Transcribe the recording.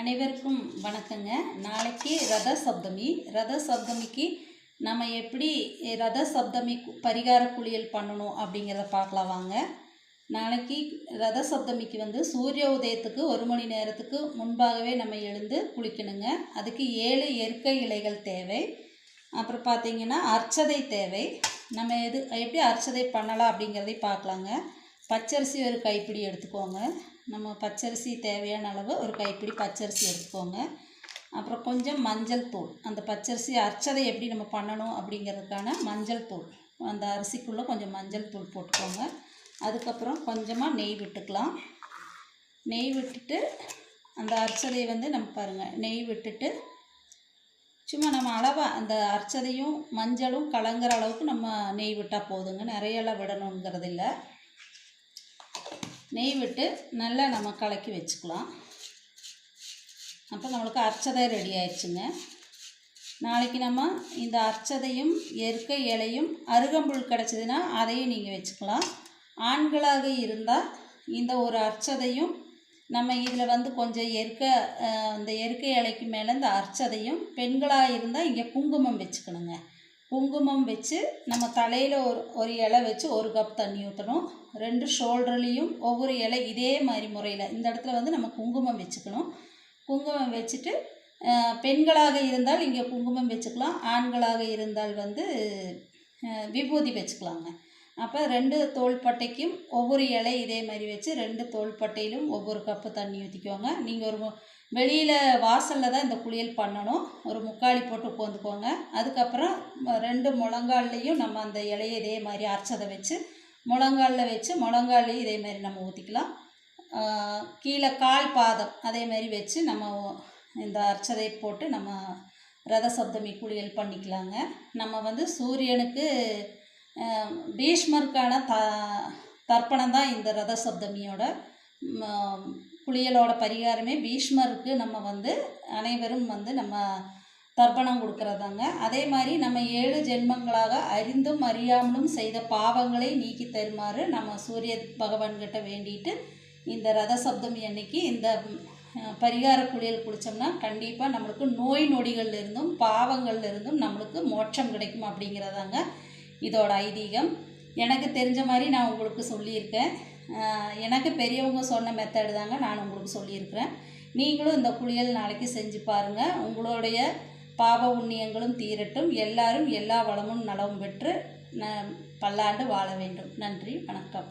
அனைவருக்கும் வணக்கங்க. நாளைக்கு ரத சப்தமி ரத சப்தமிக்கு நம்ம எப்படி ரத சப்தமி பரிகார குளியல் பண்ணணும் அப்படிங்கிறத பார்க்கலாம் வாங்க. நாளைக்கு ரத சப்தமிக்கு வந்து சூரிய உதயத்துக்கு ஒரு மணி நேரத்துக்கு முன்பாகவே நம்ம எழுந்து குளிக்கணுங்க. அதுக்கு ஏழு இயற்கை இலைகள் தேவை. அப்புறம் பார்த்திங்கன்னா அர்ச்சதை தேவை. நம்ம எது எப்படி அர்ச்சதை பண்ணலாம் அப்படிங்கிறதை பார்க்கலாங்க. பச்சரிசி ஒரு கைப்பிடி எடுத்துக்கோங்க. நம்ம பச்சரிசி தேவையான அளவு ஒரு கைப்பிடி பச்சரிசி எடுத்துக்கோங்க. அப்புறம் கொஞ்சம் மஞ்சள் தூள். அந்த பச்சரிசி அரைச்சதை எப்படி நம்ம பண்ணணும் அப்படிங்கிறதுக்கான மஞ்சள் தூள். அந்த அரிசிக்குள்ளே கொஞ்சம் மஞ்சள் தூள் போட்டுக்கோங்க. அதுக்கப்புறம் கொஞ்சமாக நெய் விட்டுக்கலாம். நெய் விட்டுட்டு அந்த அரிச்சதையை வந்து நம்ம பாருங்கள் நெய் விட்டுட்டு சும்மா நம்ம அளவாக அந்த அரிச்சதையும் மஞ்சளும் கலங்குற அளவுக்கு நம்ம நெய் விட்டால் போதுங்க. நிறையெல்லாம் விடணுங்கிறதில்லை. நெய் விட்டு நல்லா நம்ம கலக்கி வச்சுக்கலாம். அப்போ நம்மளுக்கு அர்ச்சதை ரெடி ஆயிடுச்சுங்க. நாளைக்கு நம்ம இந்த அர்ச்சதையும் எருக்க இலையும் அருகம்புல் கிடச்சிதுன்னா அதையும் நீங்கள் வச்சுக்கலாம். ஆண்களாக இருந்தால் இந்த ஒரு அர்ச்சதையும் நம்ம இதில் வந்து கொஞ்சம் எருக்க அந்த இந்த இலைக்கு மேலே இந்த அர்ச்சதையும் பெண்களாக இருந்தால் இங்கே குங்குமம் வச்சுக்கணுங்க. குங்குமம் வச்சு நம்ம தலையில் ஒரு ஒரு இலை வச்சு ஒரு கப் தண்ணி ஊற்றணும் ரெண்டு ஷோல்டர்லேயும் ஒவ்வொரு இலை இதே மாதிரி முறையில். இந்த இடத்துல வந்து நம்ம குங்குமம் வச்சுக்கணும். குங்குமம் வச்சுட்டு பெண்களாக இருந்தால் இங்கே குங்குமம் வச்சுக்கலாம். ஆண்களாக இருந்தால் வந்து விபூதி வச்சுக்கலாங்க. அப்போ ரெண்டு தோள்பட்டைக்கும் ஒவ்வொரு இலை இதே மாதிரி வச்சு ரெண்டு தோள்பட்டையிலும் ஒவ்வொரு கப்பு தண்ணி ஊற்றிக்கோங்க நீங்கள் ஒரு வெளியில் வாசலில் தான் இந்த குளியல் பண்ணணும். ஒரு முக்காளி போட்டு உட்காந்துக்கோங்க. அதுக்கப்புறம் ரெண்டு முழங்கால்லையும் நம்ம அந்த இலையை இதே மாதிரி அரைச்சதை வச்சு முழங்காலில் வச்சு முழங்கால்லையும் இதே மாதிரி நம்ம ஊற்றிக்கலாம் கீழே கால் பாதம் அதே மாதிரி வச்சு நம்ம இந்த அர்ச்சதை போட்டு நம்ம ரத சப்தமி குளியல் பண்ணிக்கலாங்க. நம்ம வந்து சூரியனுக்கு பீஷ்மருக்கான த தர்ப்பணம் தான் இந்த ரத சப்தமியோட குளியலோட பரிகாரமே. பீஷ்மருக்கு நம்ம வந்து அனைவரும் வந்து நம்ம தர்ப்பணம் கொடுக்கறதாங்க. அதே மாதிரி நம்ம ஏழு ஜென்மங்களாக அறிந்தும் அறியாமலும் செய்த பாவங்களை நீக்கி தருமாறு நம்ம சூரிய பகவான்கிட்ட வேண்டிட்டு இந்த ரத சப்தமி அன்னைக்கு இந்த பரிகார குளியல் குளித்தோம்னா கண்டிப்பாக நம்மளுக்கு நோய் நொடிகள்லேருந்தும் இருந்தும் இருந்தும் நம்மளுக்கு மோட்சம் கிடைக்கும் அப்படிங்கிறதாங்க. இதோட ஐதீகம். எனக்கு தெரிஞ்ச மாதிரி நான் உங்களுக்கு சொல்லியிருக்கேன். எனக்கு பெரியவங்க சொன்ன மெத்தடு தாங்க நான் உங்களுக்கு சொல்லியிருக்கிறேன். நீங்களும் இந்த குளியல் நாளைக்கு செஞ்சு பாருங்கள் உங்களுடைய பாவ புண்ணியங்களும் தீரட்டும். எல்லாரும் எல்லா வளமும் நலவும் பெற்று ந பல்லாண்டு வாழ வேண்டும். நன்றி வணக்கம்.